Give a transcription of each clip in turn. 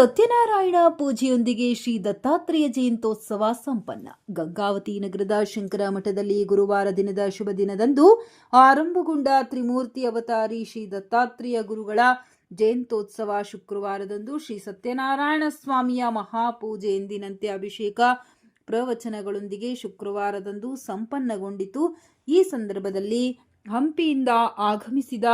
ಸತ್ಯನಾರಾಯಣ ಪೂಜೆಯೊಂದಿಗೆ ಶ್ರೀ ದತ್ತಾತ್ರೇಯ ಜಯಂತೋತ್ಸವ ಸಂಪನ್ನ. ಗಂಗಾವತಿ ನಗರದ ಶಂಕರ ಮಠದಲ್ಲಿ ಗುರುವಾರ ದಿನದ ಶುಭ ದಿನದಂದು ಆರಂಭಗೊಂಡ ತ್ರಿಮೂರ್ತಿ ಅವತಾರಿ ಶ್ರೀ ದತ್ತಾತ್ರೇಯ ಗುರುಗಳ ಜಯಂತೋತ್ಸವ ಶುಕ್ರವಾರದಂದು ಶ್ರೀ ಸತ್ಯನಾರಾಯಣ ಸ್ವಾಮಿಯ ಮಹಾಪೂಜೆ ಎಂದಿನಂತೆ ಅಭಿಷೇಕ ಪ್ರವಚನಗಳೊಂದಿಗೆ ಶುಕ್ರವಾರದಂದು ಸಂಪನ್ನಗೊಂಡಿತು. ಈ ಸಂದರ್ಭದಲ್ಲಿ ಹಂಪಿಯಿಂದ ಆಗಮಿಸಿದ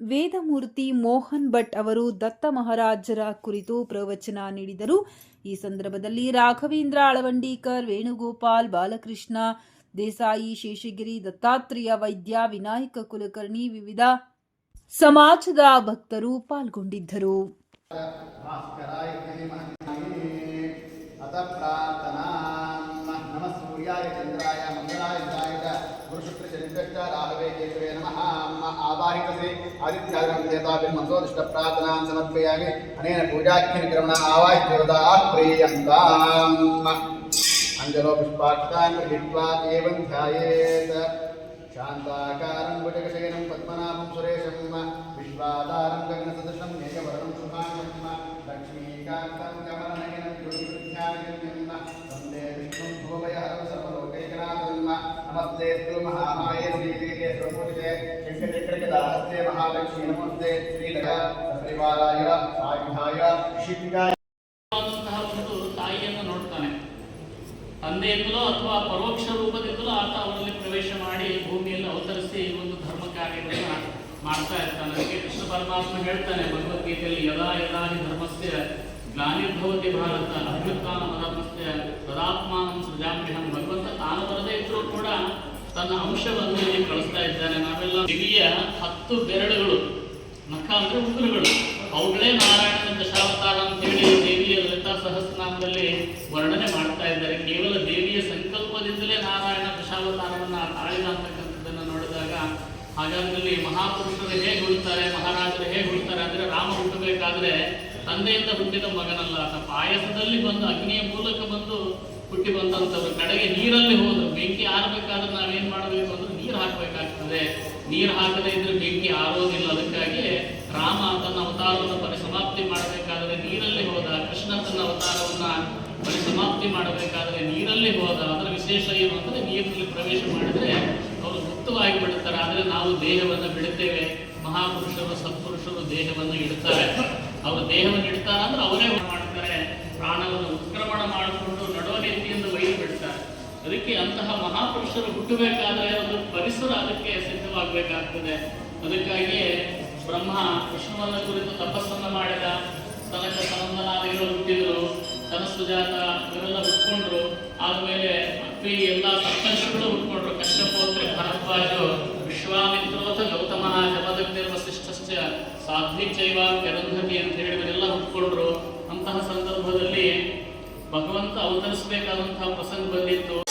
ವೇದಮೂರ್ತಿ ಮೋಹನ್ ಭಟ್ ಅವರು ದತ್ತ ಮಹಾರಾಜರ ಕುರಿತು ಪ್ರವಚನ ನೀಡಿದರು. ಈ ಸಂದರ್ಭದಲ್ಲಿ ರಾಘವೇಂದ್ರ ಅಳವಂಡೀಕರ್, ವೇಣುಗೋಪಾಲ್, ಬಾಲಕೃಷ್ಣ, ದೇಸಾಯಿ, ಶೇಷಗಿರಿ, ದತ್ತಾತ್ರೇಯ, ವೈದ್ಯ, ವಿನಾಯಕ ಕುಲಕರ್ಣಿ ವಿವಿಧ ಸಮಾಜದ ಭಕ್ತರು ಪಾಲ್ಗೊಂಡಿದ್ದರು. ನಮಃ. आवाहितसे आदित्यादनं देवताभिः मन्त्रोदिष्टप्रार्थनां समर्पयामि अनेन पूजाख्यनिक्रमण आवाहितदेवताः प्रीयन्ताम् अञ्जलो पुष्पाक्षतां गृहीत्वा एवं ध्यायेत् शान्ताकारं भुजगशयनं पद्मनाभं सुरेशं विश्वाधारं गगनसदृशं एकवरणं सुभाषं लक्ष्मीकान्तं कमलनयनं योगिवृद्ध्यायं वन्दे विष्णुं भुवभयहरं सर्वलोकैकनाथं नमस्ते महाम ಮಹಾಲಕ್ಷ್ಮೀ ನಮಸ್ತೆ ಸಪರಿವಾರಾಯ, ಸಾಯುಧಾಯ ಶಿಖಿಕಾಯ ಒಂದು ತಾಯಿಯನ್ನು ನೋಡ್ತಾನೆ. ತಂದೆಯಿಂದಲೋ ಅಥವಾ ಪರೋಕ್ಷ ರೂಪದಿಂದಲೋ ಆತ ಅವರಲ್ಲಿ ಪ್ರವೇಶ ಮಾಡಿ ಭೂಮಿಯಲ್ಲಿ ಅವತರಿಸಿ ಈ ಒಂದು ಧರ್ಮ ಕಾರ್ಯಗಳನ್ನು ಮಾಡ್ತಾ ಇರ್ತಾನೆ. ಅದಕ್ಕೆ ಕೃಷ್ಣ ಪರಮಾತ್ಮ ಹೇಳ್ತಾನೆ, ಭಗವದ್ಗೀತೆಯಲ್ಲಿ, ಯದಾ ಯದಾ ಹಿ ಧರ್ಮಸ್ಯ ಗ್ಲಾನಿರ್ಭವತಿ ಭಾರತ ಅಭ್ಯುತ್ಥಾನ ಮಧರ್ಮಸ್ಯ ತದಾತ್ಮಾನಂ ಸೃಜಾಮ್ಯಹಂ ಭಗವಂತ ತಾನು ಬರದೇ ಇದ್ರೂ ಕೂಡ ತನ್ನ ಅಂಶವನ್ನು ಇಲ್ಲಿ ಕಳಿಸ್ತಾ ಇದ್ದಾನೆ ನಾವೆಲ್ಲ ಹಿರಿಯ ಹತ್ತು ಬೆರಳುಗಳು, ನಖ ಅಂದ್ರೆ ಉಗುರುಗಳು ಅವುಗಳೇ ನಾರಾಯಣನ ದಶಾವತಾರ ಅಂತೇಳಿ ದೇವಿಯ ಲಲಿತಾ ಸಹಸ್ರನಾಮದಲ್ಲಿ ವರ್ಣನೆ ಮಾಡ್ತಾ ಇದ್ದಾರೆ. ಕೇವಲ ದೇವಿಯ ಸಂಕಲ್ಪದಿಂದಲೇ ನಾರಾಯಣ ದಶಾವತಾರವನ್ನ ತಾಳಿದ ಅಂತಕ್ಕಂಥದ್ದನ್ನ ನೋಡಿದಾಗ ಹಾಗಾದ್ರಲ್ಲಿ ಮಹಾಪುರುಷರು ಹೇಗೆ ಹುಡ್ತಾರೆ ಮಹಾರಾಜರು ಹೇಗೆ ಹುಡ್ತಾರೆ ಅಂದ್ರೆ ರಾಮ ಹುಟ್ಟಬೇಕಾದ್ರೆ ತಂದೆಯಿಂದ ಹುಟ್ಟಿದ ಮಗನಲ್ಲ, ಆತ ಪಾಯಸದಲ್ಲಿ ಬಂದು ಅಗ್ನಿಯ ಮೂಲಕ ಬಂದು ಹುಟ್ಟಿ ಬಂದಂಥದ್ದು. ಕಡೆಗೆ ನೀರಲ್ಲಿ ಹೋದ್ರು. ಬೆಂಕಿ ಆರಬೇಕಾದ್ರೆ ನಾವೇನ್ ಮಾಡಬೇಕು ಅಂದ್ರೆ ನೀರು ಹಾಕಬೇಕಾಗ್ತದೆ. ನೀರು ಹಾಕದೇ ಇದ್ರೆ ಬೆಂಕಿ ಆರೋದಿಲ್ಲ ಅದಕ್ಕಾಗಿ ರಾಮ ತನ್ನ ಅವತಾರವನ್ನು ಪರಿಸಮಾಪ್ತಿ ಮಾಡಬೇಕಾದ್ರೆ ನೀರಲ್ಲಿ ಹೋದ, ಕೃಷ್ಣ ತನ್ನ ಅವತಾರವನ್ನ ಪರಿಸಮಾಪ್ತಿ ಮಾಡಬೇಕಾದ್ರೆ ನೀರಲ್ಲಿ ಹೋದ. ಅದರ ವಿಶೇಷ ಏನು ಅಂದ್ರೆ ನೀರಿನಲ್ಲಿ ಪ್ರವೇಶ ಮಾಡಿದ್ರೆ ಅವರು ಮುಕ್ತವಾಗಿ ಬಿಡುತ್ತಾರೆ. ಆದ್ರೆ ನಾವು ದೇಹವನ್ನು ಬಿಡುತ್ತೇವೆ. ಮಹಾಪುರುಷರು, ಸತ್ಪುರುಷರು ದೇಹವನ್ನು ಇಡ್ತಾರೆ. ಅವರು ದೇಹವನ್ನು ಇಡ್ತಾರೆ ಅಂದ್ರೆ ಅವರೇ ಮಾಡ್ತಾರೆ. ಪ್ರಾಣವನ್ನು ಉತ್ಕ್ರಮಣ ಮಾಡಿಕೊಂಡು ನಡುವ ರೀತಿಯಿಂದ ಒಯ್ದು ಬಿಡ್ತಾರೆ ಅದಕ್ಕೆ ಅಂತಹ ಮಹಾಪುರುಷರು ಹುಟ್ಟಬೇಕಾದ್ರೆ ಒಂದು ಪರಿಸರ ಅದಕ್ಕೆ ಸಿದ್ಧವಾಗಬೇಕಾಗ್ತದೆ. ಅದಕ್ಕಾಗಿಯೇ ಬ್ರಹ್ಮ ವಿಷ್ಣುವನ್ನ ಕುರಿತು ತಪಸ್ಸನ್ನು ಮಾಡಿದ, ತನಕ ಸನಂದನಾದಿಗಳು ಹುಟ್ಟಿದರು ತನಸುಜಾತ ಇವರೆಲ್ಲ ಹುಟ್ಕೊಂಡ್ರು. ಆದ್ಮೇಲೆ ಅಪ್ಪಿ ಎಲ್ಲ ಸಪ್ತರ್ಷಿಗಳು ಹುಟ್ಕೊಂಡ್ರು. ಕಶ್ಯಪೋತ್ರಿ ಭರದ್ವಾಜು ವಿಶ್ವಾಮಿತ್ರೋಥ ಗೌತಮ ಜಪದಗ್ನಿರ್ವಸಿಷ್ಠಶ್ಚ ಸಾಧ್ವಿ ಚೈವ ಕೆರಂಧತಿ ಅಂತ ಹೇಳಿದರೆಲ್ಲ ಹುಟ್ಕೊಂಡ್ರು. ಅಂತಹ ಸಂದರ್ಭದಲ್ಲಿ ಭಗವಂತ ಅವತರಿಸಬೇಕಾದಂತಹ ಪ್ರಸಂಗ ಬಂದಿತ್ತು.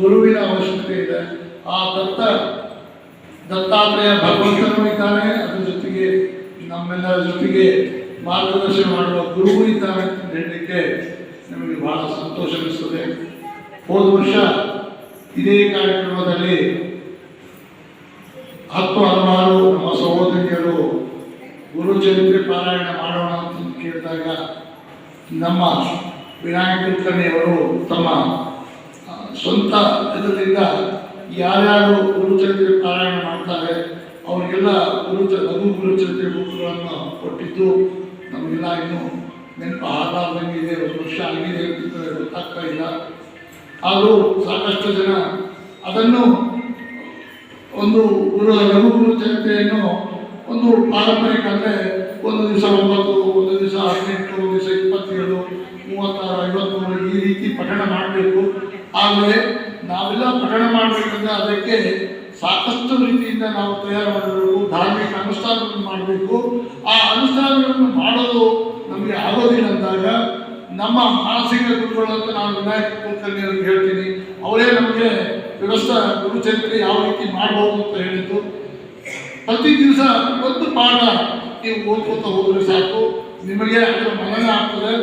ಗುರುವಿನ ಅವಶ್ಯಕತೆ ಇದೆ. ಆ ದತ್ತ, ದತ್ತಾತ್ರೇಯ ಭಗವಂತನೂ ಇದ್ದಾನೆ. ಅದ್ರ ಜೊತೆಗೆ ನಮ್ಮೆಲ್ಲರ ಜೊತೆಗೆ ಮಾರ್ಗದರ್ಶನ ಮಾಡುವ ಗುರುವು ಇದ್ದಾನೆ ಅಂತ ಹೇಳಲಿಕ್ಕೆ ನಮಗೆ ಬಹಳ ಸಂತೋಷ ಅನಿಸ್ತದೆ. ಹೋದ ವರ್ಷ ಇದೇ ಕಾರ್ಯಕ್ರಮದಲ್ಲಿ ಹತ್ತು ಹಲವಾರು ನಮ್ಮ ಸಹೋದರಿಯರು ಗುರು ಚರಿತ್ರೆ ಪಾರಾಯಣ ಮಾಡೋಣ ಅಂತ ಕೇಳಿದಾಗ ನಮ್ಮ ವಿನಾಯಕ ಅವರು ತಮ್ಮ ಸ್ವಂತ ಇದರಿಂದ ಯಾರ್ಯಾರು ಗುರುಚರಿತ್ರೆ ಪಾರಾಯಣ ಮಾಡ್ತಾರೆ, ಅವರಿಗೆಲ್ಲ ಗುರುಚ ಲಘು ಗುರುಚರಿತ್ರೆ ಬುಕ್ಗಳನ್ನು ಕೊಟ್ಟಿದ್ದು ನಮಗೆಲ್ಲ ಇನ್ನೂ ನೆನಪು ಆಧಾರದಂಗೆ ಇದೆ, ಒಂದು ವರ್ಷ ಆಗಿದೆ ಅಂತಂದರೆ ಗೊತ್ತಾಗ್ತಾ ಇಲ್ಲ. ಆದರೂ ಸಾಕಷ್ಟು ಜನ ಅದನ್ನು ಒಂದು ಗುರು ಲಘು ಗುರುಚರಿತ್ರೆಯನ್ನು ಒಂದು ಪಾರಂಪರಿಕ ಅಂದರೆ ಒಂದು ದಿವಸ ಒಂಬತ್ತು, ಒಂದು ದಿವಸ ಹದಿನೆಂಟು, ಒಂದು ದಿವಸ ಇಪ್ಪತ್ತೇಳು, ಮೂವತ್ತಾರು ಐವತ್ತ್ಮೂರು ಈ ರೀತಿ ಪಠಣ ಮಾಡಬೇಕು. ಆದರೆ ನಾವೆಲ್ಲ ಪಠಣ ಮಾಡಬೇಕಂದ್ರೆ ಅದಕ್ಕೆ ಸಾಕಷ್ಟು ರೀತಿಯಿಂದ ನಾವು ತಯಾರು ಮಾಡಬೇಕು ಧಾರ್ಮಿಕ ಅನುಷ್ಠಾನವನ್ನು ಮಾಡಬೇಕು. ಆ ಅನುಷ್ಠಾನಗಳನ್ನು ಮಾಡೋದು ನಮಗೆ ಆಗೋದಿಲ್ಲ ಅಂದಾಗ ನಮ್ಮ ಮಾನಸಿಕ ಗುರುಗಳಂತ ನಾನು ವಿನಾಯಕ ಕುಲಕರ್ಣಿ ಅವ್ರಿಗೆ ಹೇಳ್ತೀನಿ. ಅವರೇ ನಮಗೆ ವ್ಯವಸ್ಥೆ ಗುರುಚರಿತ್ರೆ ಯಾವ ರೀತಿ ಮಾಡಬಹುದು ಅಂತ ಹೇಳಿದ್ದು. ಪ್ರತಿ ದಿವಸ ಒಂದು ಪಾಠ ನೀವು ಓದ್ಕೊತ ಹೋದ್ರೆ ಸಾಕು. ನಿಮಗೆ ಅದರ ಮನನ ಆಗ್ತದೆ.